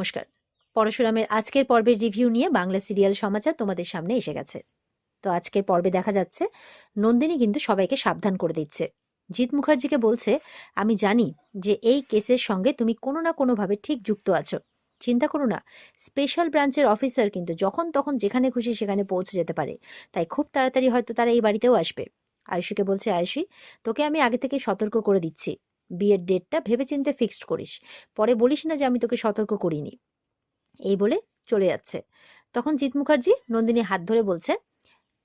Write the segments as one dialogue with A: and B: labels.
A: নমস্কার। পরশুরামের আজকের পর্বের রিভিউ নিয়ে বাংলা সিরিয়াল সমাচার তোমাদের সামনে এসে গেছে। তো আজকের পর্বে দেখা যাচ্ছে, নন্দিনী কিন্তু সবাইকে সাবধান করে দিচ্ছে। জিৎ মুখার্জিকে বলছে, আমি জানি যে এই কেসের সঙ্গে তুমি কোনো না কোনোভাবে ঠিক যুক্ত আছো। চিন্তা করো না, স্পেশাল ব্রাঞ্চের অফিসার কিন্তু যখন তখন যেখানে খুশি সেখানে পৌঁছে যেতে পারে। তাই খুব তাড়াতাড়ি হয়তো তারা এই বাড়িতেও আসবে। আয়ুষীকে বলছে, আয়ুষী, তোকে আমি আগে থেকে সতর্ক করে দিচ্ছি। বিয়ের ডেটটা ভেবেচিন্তে ফিক্সড করিস। পরে বলিস না যে আমি তোকে সতর্ক করিনি। এই বলে চলে যাচ্ছে। তখন জিৎ মুখার্জি নন্দিনী হাত ধরে বলছে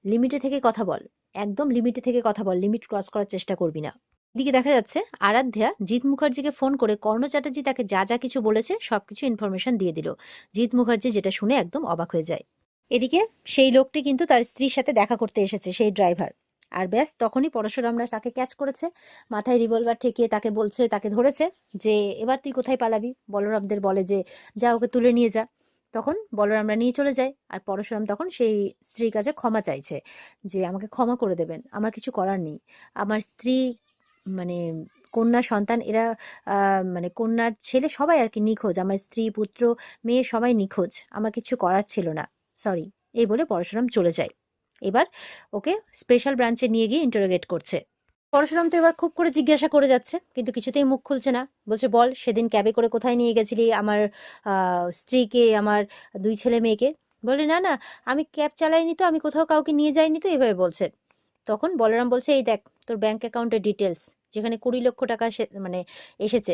A: লিমিটে থেকে কথা বল। একদম লিমিটে থেকে কথা বল। লিমিট ক্রস করার চেষ্টা করবি না। এদিকে দেখা যাচ্ছে আরাধ্যা জিৎ মুখার্জিকে ফোন করে কর্ণ চ্যাটার্জি তাকে যা যা কিছু বলেছে সবকিছু ইনফরমেশন দিয়ে দিল। জিৎ মুখার্জি যেটা শুনে একদম অবাক হয়ে যায়। এদিকে সেই লোকটি কিন্তু তার স্ত্রীর সাথে দেখা করতে এসেছে, সেই ড্রাইভার আর ব্যাস, তখনই পরশুরামরা তাকে ক্যাচ করেছে। মাথায় রিভলভার ঠেকিয়ে তাকে বলছে, তাকে ধরেছে যে, এবার তুই কোথায় পালাবি? বলরামদের বলে যে, যা, ওকে তুলে নিয়ে যা। তখন বলরামরা নিয়ে চলে যায় আর পরশুরাম তখন সেই স্ত্রীর কাছে ক্ষমা চাইছে যে, আমাকে ক্ষমা করে দেবেন, আমার কিছু করার নেই। আমার স্ত্রী মানে কন্যা সন্তান, এরা মানে কন্যা ছেলে সবাই আর কি নিখোঁজ। আমার স্ত্রী, পুত্র, মেয়ে সবাই নিখোঁজ। আমার কিছু করার ছিল না। সরি, এই বলে পরশুরাম চলে যায়। এবার ওকে স্পেশাল ব্রাঞ্চে নিয়ে গিয়ে ইন্টারোগেট করছে। পরশুরাম তো এবার খুব করে জিজ্ঞাসা করে যাচ্ছে, কিন্তু কিছুতেই মুখ খুলছে না। বলছে, বল, সেদিন ক্যাবে করে কোথায় নিয়ে গেছিলি? আমার স্ত্রীকে, আমার দুই ছেলে মেয়েকে? বলে, না না, আমি ক্যাব চালাইনি তো, আমি কোথাও কাউকে নিয়ে যাইনি তো, এভাবে বলছে। তখন বলরাম বলছে, এই দেখ, তোর ব্যাংক অ্যাকাউন্টের ডিটেলস যেখানে কুড়ি লক্ষ টাকা মানে এসেছে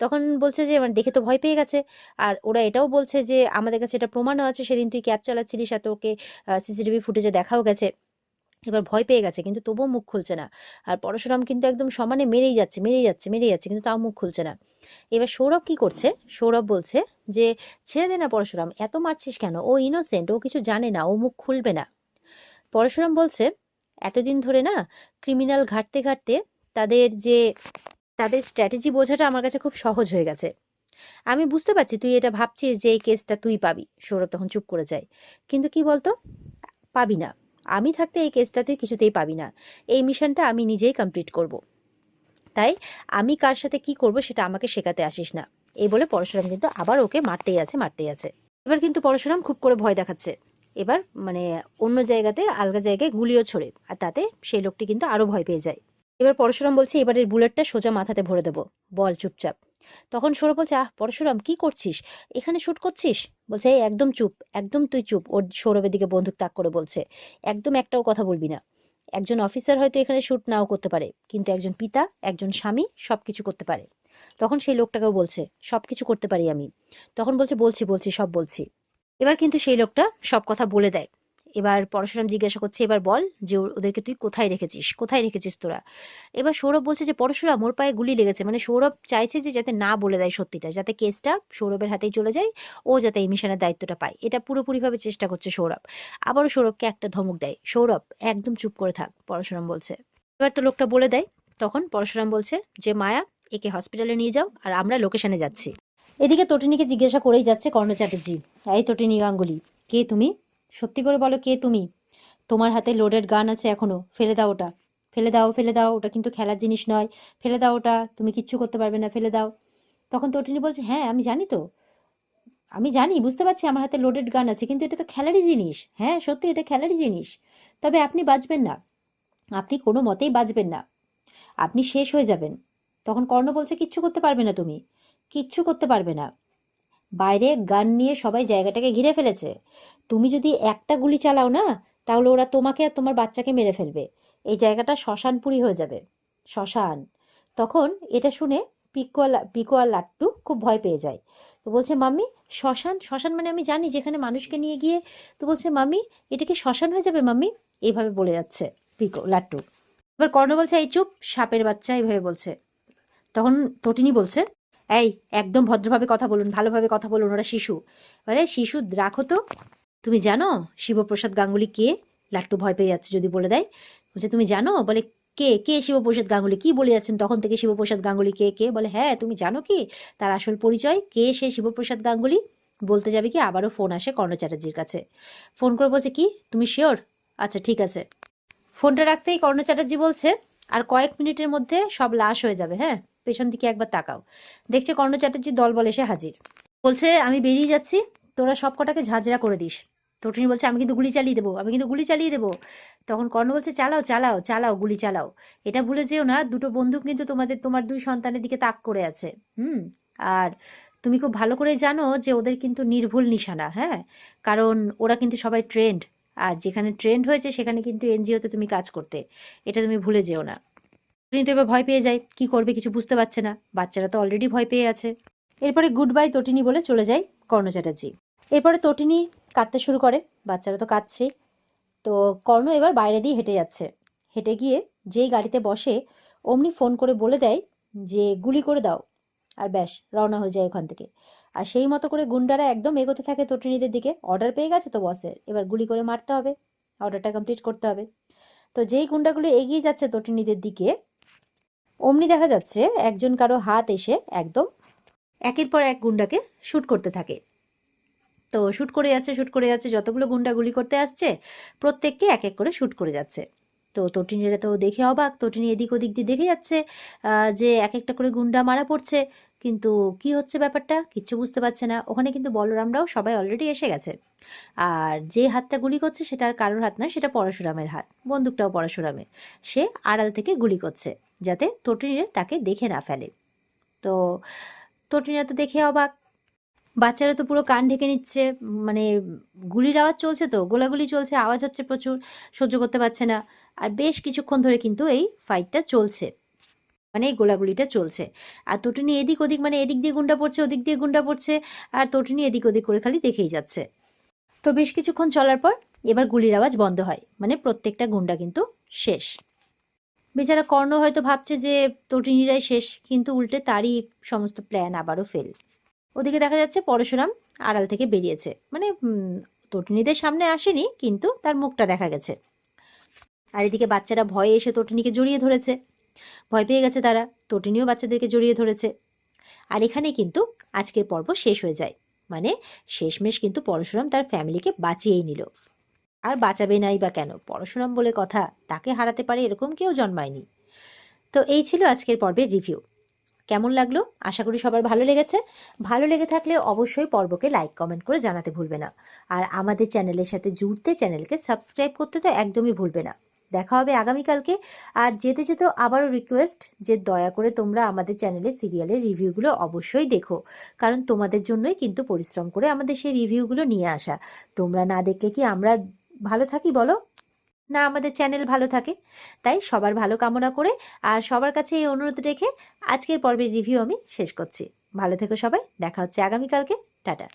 A: তখন বলছে যে মানে দেখে তো ভয় পেয়ে গেছে। আর ওরা এটাও বলছে যে, আমাদের কাছে এটা প্রমাণও আছে, সেদিন তুই ক্যাব চালাচ্ছিলিস আর তোকে সিসিটিভি ফুটেজে দেখাও গেছে। এবার ভয় পেয়ে গেছে, কিন্তু তবুও মুখ খুলছে না। আর পরশুরাম কিন্তু একদম সমানে মেরেই যাচ্ছে মেরেই যাচ্ছে মেরেই যাচ্ছে, কিন্তু তাও মুখ খুলছে না। এবার সৌরভ কি করছে? সৌরভ বলছে যে, ছেড়ে দে না পরশুরাম, এত মারছিস কেন? ও ইনোসেন্ট ও কিছু জানে না, ও মুখ খুলবে না। পরশুরাম বলছে, এতদিন ধরে না ক্রিমিনাল ঘাটতে ঘাটতে তাদের যে তাদের স্ট্র্যাটেজি বোঝাটা আমার কাছে খুব সহজ হয়ে গেছে। আমি বুঝতে পারছি তুই এটা ভাবছিস যে এই কেসটা তুই পাবি। সৌরভ তখন চুপ করে যায়। কিন্তু কি বলতো? পাবি না। আমি থাকতে এই কেসটা তুই কিছুতেই পাবি না। এই মিশনটা আমি নিজেই কমপ্লিট করব। তাই আমি কার সাথে কি করব সেটা আমাকে শেখাতে আসিস না। এই বলে পরশুরাম কিন্তু আবার ওকে মারতেই আছে মারতেই আছে। এবার কিন্তু পরশুরাম খুব করে ভয় দেখাচ্ছে। এবার মানে অন্য জায়গাতে আলগা জায়গায় গুলিও ছড়ে। আর তাতে সেই লোকটি কিন্তু আরও ভয় পেয়ে যায়। এবার পরশুরাম বলছে, এবারের বুলেটটা সোজা মাথাতে ভরে দেবো। বল চুপচাপ। তখন সৌরভ বলছে, আহ, পরশুরাম, কি করছিস? এখানে শ্যুট করছিস? বলছে, এই একদম চুপ, একদম তুই চুপ। ওর সৌরভের দিকে বন্দুক তাক করে বলছে, একদম একটাও কথা বলবি না। একজন অফিসার হয়তো এখানে শ্যুট নাও করতে পারে, কিন্তু একজন পিতা, একজন স্বামী সব কিছু করতে পারে। তখন সেই লোকটাকেও বলছে সব কিছু করতে পারি আমি। তখন বলছে, বলছি বলছি, সব বলছি। এবার কিন্তু সেই লোকটা সব কথা বলে দেয়। এবার পরশুরাম জিজ্ঞাসা করছে, এবার বল যে ওদেরকে তুই কোথায় রেখেছিস? কোথায় রেখেছিস তোরা? এবার সৌরভ বলছে যে, পরশুরাম, ওর পায়ে গুলি লেগেছে। মানে সৌরভ চাইছে যে যাতে না বলে দেয় সত্যিটা, যাতে কেসটা সৌরভের হাতেই চলে যায়, ও যাতে এই মিশনের দায়িত্বটা পায়। এটা পুরোপুরিভাবে চেষ্টা করছে সৌরভ। আবারও সৌরভকে একটা ধমক দেয়। সৌরভ, একদম চুপ করে থাক, পরশুরাম বলছে। এবার তো লোকটা বলে দেয়, তখন পরশুরাম বলছে যে, মায়া, একে হসপিটালে নিয়ে যাও আর আমরা লোকেশনে যাচ্ছি। এদিকে তটিনীকে জিজ্ঞাসা করেই যাচ্ছে কর্ণ চ্যাটার্জি এই তটিনী গাঙ্গুলি, কে তুমি? সত্যি করে বলো কে তুমি? তোমার হাতে লোডেড গান আছে এখনও। ফেলে দাও ওটা। ফেলে দাও ফেলে দাও। ওটা কিন্তু খেলার জিনিস নয়। ফেলে দাও ওটা। তুমি কিচ্ছু করতে পারবে না, ফেলে দাও। তখন তো তটিনী বলছে হ্যাঁ আমি জানি তো। আমি জানি, বুঝতে পারছি আমার হাতে লোডেড গান আছে, কিন্তু এটা তো খেলারই জিনিস। হ্যাঁ সত্যি এটা খেলারই জিনিস। তবে আপনি বাঁচবেন না। আপনি কোনো মতেই বাঁচবেন না। আপনি শেষ হয়ে যাবেন। তখন কর্ণ বলছে, কিচ্ছু করতে পারবে না তুমি। কিচ্ছু করতে পারবে না। বাইরে গান নিয়ে সবাই জায়গাটাকে ঘিরে ফেলেছে। তুমি যদি একটা গুলি চালাও না, তাহলে ওরা তোমাকে আর তোমার বাচ্চাকে মেরে ফেলবে। এই জায়গাটা শ্মশানপুরি হয়ে যাবে। শ্মশান। তখন এটা শুনে পিকুয়া পিকুয়া লাট্টু খুব ভয় পেয়ে যায়। তো বলছে, মাম্মি, শ্মশান শ্মশান মানে আমি জানি যেখানে মানুষকে নিয়ে গিয়ে তো বলছে, মাম্মি, এটা কি শ্মশান হয়ে যাবে, মাম্মি এইভাবে বলে যাচ্ছে পিকো, লাট্টু। এবার কর্ণ বলছে, এই চুপ, সাপের বাচ্চা, এইভাবে বলছে। তখন তটিনী বলছে এই, একদম ভদ্রভাবে কথা বলুন, ভালোভাবে কথা বলুন, ওরা শিশু। বলে, শিশু, রাখো তো। তুমি জানো, শিবপ্রসাদ গাঙ্গুলি কে? লাট্টু ভয় পেয়ে যাচ্ছে যদি বলে দেয়। বলছে, তুমি জানো? বলে, কে? কে শিবপ্রসাদ গাঙ্গুলি? কি বলে যাচ্ছেন? তখন থেকে শিবপ্রসাদ গাঙ্গুলি কে? কে? বলে হ্যাঁ তুমি জানো কি? তার আসল পরিচয়, কে সে শিবপ্রসাদ গাঙ্গুলি? বলতে যাবে কি, আবারও ফোন আসে কর্ণ চ্যাটার্জির কাছে। ফোন করে বলছে, কি? তুমি শিওর? আচ্ছা ঠিক আছে। ফোনটা রাখতেই কর্ণ চ্যাটার্জি বলছে, আর কয়েক মিনিটের মধ্যে সব লাশ হয়ে যাবে হ্যাঁ? পেছন দিকে একবার তাকাও। দেখছে কর্ণ চ্যাটার্জির দলবল এসে হাজির। বলছে, আমি বেরিয়ে যাচ্ছি, তোরা সব কটাকে ঝাঁঝরা করে দিস। তটিনী বলছে, আমি কিন্তু গুলি চালিয়ে দেবো, আমি কিন্তু গুলি চালিয়ে দেবো। তখন কর্ণ বলছে, চালাও চালাও চালাও, গুলি চালাও। এটা ভুলে যেও না, দুটো বন্ধু কিন্তু তোমাদের, তোমার দুই সন্তানের দিকে তাক করে আছে। হুম? আর তুমি খুব ভালো করে জানো যে ওদের কিন্তু নির্ভুল নিশানা হ্যাঁ? কারণ ওরা কিন্তু সবাই ট্রেন্ড, আর যেখানে ট্রেন্ড হয়েছে, সেখানে কিন্তু এনজিওতে তুমি কাজ করতে। এটা তুমি ভুলে যেও না। টুনি তো এবার ভয় পেয়ে যায়, কি করবে কিছু বুঝতে পারছে না। বাচ্চারা তো অলরেডি ভয় পেয়ে আছে। এরপরে গুড বাই তটিনী বলে চলে যায় কর্ণ চ্যাটার্জি। এরপরে তটিনী কাঁদতে শুরু করে, বাচ্চারা তো কাঁদছেই তো কর্ণ এবার বাইরে দিয়ে হেঁটে যাচ্ছে। হেঁটে গিয়ে যেই গাড়িতে বসে, অমনি ফোন করে বলে দেয় যে, গুলি করে দাও। আর ব্যাস, রওনা হয়ে যায় ওখান থেকে। আর সেই মতো করে গুন্ডারা একদম এগোতে থাকে তটিনীদের দিকে। অর্ডার পেয়ে গেছে তো বসের এবার গুলি করে মারতে হবে। অর্ডারটা কমপ্লিট করতে হবে। তো যেই গুন্ডাগুলো এগিয়ে যাচ্ছে তটিনীদের দিকে অমনি দেখা যাচ্ছে একজন কারও হাত এসে একদম একের পর এক গুন্ডাকে শ্যুট করতে থাকে। তো শ্যুট করে যাচ্ছে শ্যুট করে যাচ্ছে, যতগুলো গুন্ডা গুলি করতে আসছে, প্রত্যেককে এক এক করে শ্যুট করে যাচ্ছে। তো তটিনীরা তো দেখে অবাক, তটিনী এদিক ওদিক দিয়ে দেখে যাচ্ছে যে এক একটা করে গুন্ডা মারা পড়ছে। কিন্তু কি হচ্ছে ব্যাপারটা কিচ্ছু বুঝতে পারছে না। ওখানে কিন্তু বলরামরাও সবাই অলরেডি এসে গেছে। আর যে হাতটা গুলি করছে সেটা আর কারোর হাত নয়, সেটা পরশুরামের হাত, বন্দুকটাও পরশুরামের। সে আড়াল থেকে গুলি করছে। যাতে তটিনীরা তাকে দেখে না ফেলে। তো তটিনীরা তো দেখে অবাক। বাচ্চারা তো পুরো কান ঢেকে নিচ্ছে মানে গুলির আওয়াজ চলছে তো, গোলাগুলি চলছে, আওয়াজ হচ্ছে প্রচুর, সহ্য করতে পারছে না। আর বেশ কিছুক্ষণ ধরে কিন্তু এই ফাইটটা চলছে। মানে এই গোলাগুলিটা চলছে। আর তটিনী এদিক ওদিক মানে এদিক দিয়ে গুন্ডা পড়ছে, ওদিক দিয়ে গুন্ডা পড়ছে, আর তটিনী এদিক ওদিক করে খালি দেখেই যাচ্ছে। তো বেশ কিছুক্ষণ চলার পর এবার গুলির আওয়াজ বন্ধ হয়। মানে প্রত্যেকটা গুন্ডা কিন্তু শেষ। বেচারা কর্ণ হয়তো ভাবছে যে তটিনীরাই শেষ, কিন্তু উল্টে তারই সমস্ত প্ল্যান আবারও ফেল ওদিকে দেখা যাচ্ছে পরশুরাম আড়াল থেকে বেরিয়েছে। মানে তটিনীদের সামনে আসেনি, কিন্তু তার মুখটা দেখা গেছে। আর এদিকে বাচ্চারা ভয়ে এসে তটিনীকে জড়িয়ে ধরেছে। ভয় পেয়ে গেছে তারা, তটিনীও বাচ্চাদেরকে জড়িয়ে ধরেছে। আর এখানে কিন্তু আজকের পর্ব শেষ হয়ে যায়। মানে শেষমেশ কিন্তু পরশুরাম তার ফ্যামিলিকে বাঁচিয়েই নিল। আর বাঁচাবে নাই বা কেন? পরশুরাম বলে কথা, তাকে হারাতে পারে এরকম কেউ জন্মায়নি। তো এই ছিল আজকের পর্বের রিভিউ কেমন লাগল? আশা করি সবার ভালো লেগেছে। ভালো লেগে থাকলে অবশ্যই পর্বকে লাইক কমেন্ট করে জানাতে ভুলবে না। আর আমাদের চ্যানেলের সাথে জুড়তে চ্যানেলকে সাবস্ক্রাইব করতে তো একদমই ভুলবে না। দেখা হবে আগামীকালকে। আর যেতে যেতেও আবারও রিকোয়েস্ট যে দয়া করে তোমরা আমাদের চ্যানেলে সিরিয়ালের রিভিউগুলো অবশ্যই দেখো। কারণ তোমাদের জন্যই কিন্তু পরিশ্রম করে আমাদের সেই রিভিউগুলো নিয়ে আসা। তোমরা না দেখলে কি আমরা ভালো থাকি বলো? না, আমাদের চ্যানেল ভালো থাকে। তাই সবার ভালো কামনা করে আর সবার কাছে এই অনুরোধ রেখে আজকের পর্বের রিভিউ আমি শেষ করছি। ভালো থেকো সবাই, দেখা হচ্ছে আগামীকালকে। টাটা।